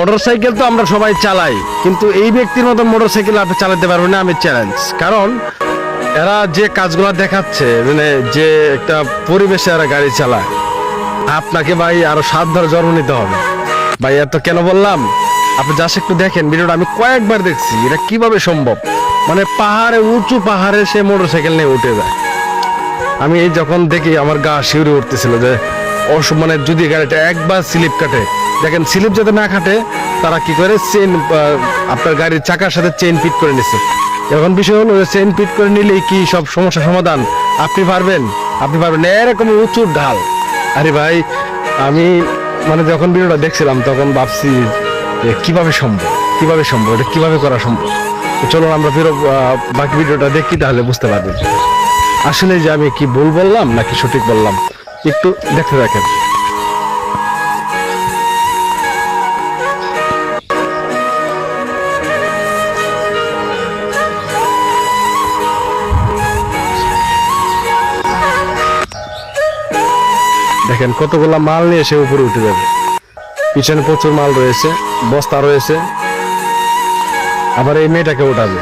Motorcycle তো আমরা সবাই চালাই, কিন্তু এই ব্যক্তির মতো মোটরসাইকেল আপনি চালাতে পারবেন না, আমি চ্যালেঞ্জ কারণ এরা যে কাজগুলো দেখাচ্ছে মানে যে একটা পরিবেশে এরা গাড়ি চালায়, আপনাকে ভাই আরও সাত ধরে জন্ম নিতে হবে। ভাই, এত কেন বললাম? আপনি জাস্ট একটু দেখেন, ভিডিওটা আমি কয়েকবার দেখছি, এটা কীভাবে সম্ভব? মানে পাহাড়ে, উঁচু পাহাড়ে সে মোটরসাইকেল নিয়ে উঠে যায়। আমি এই যখন দেখি, আমার গা শিউরে উঠতেছিল যে, অস মানে যদি গাড়িটা একবার স্লিপ কাটে দেখেন স্লিপ যাতে না কাটে তারা কি করে? চেন আপনার গাড়ির চাকার সাথে চেন ফিট করে নিচ্ছে এখন বিষয় হলো চেন ফিট করে নিলেই কি সব সমস্যা সমাধান? আপনি পারবেন? আপনি পারবেন এরকম উঁচু ঢাল। আরে ভাই, আমি মানে যখন ভিডিওটা দেখছিলাম, তখন ভাবছি যে কীভাবে সম্ভব? কীভাবে সম্ভব? এটা কীভাবে করা সম্ভব? তো চলুন আমরা ফেরো বাকি ভিডিওটা দেখি তাহলে বুঝতে পারবেন। আসলে যে আমি কি ভুল বললাম নাকি সঠিক বললাম, একটু দেখতে দেখেন দেখেন, কতগুলা মাল নিয়ে সে উপরে উঠে যাবে। পিছনে প্রচুর মাল রয়েছে, বস্তা রয়েছে। আবার এই মেয়েটাকে উঠাবে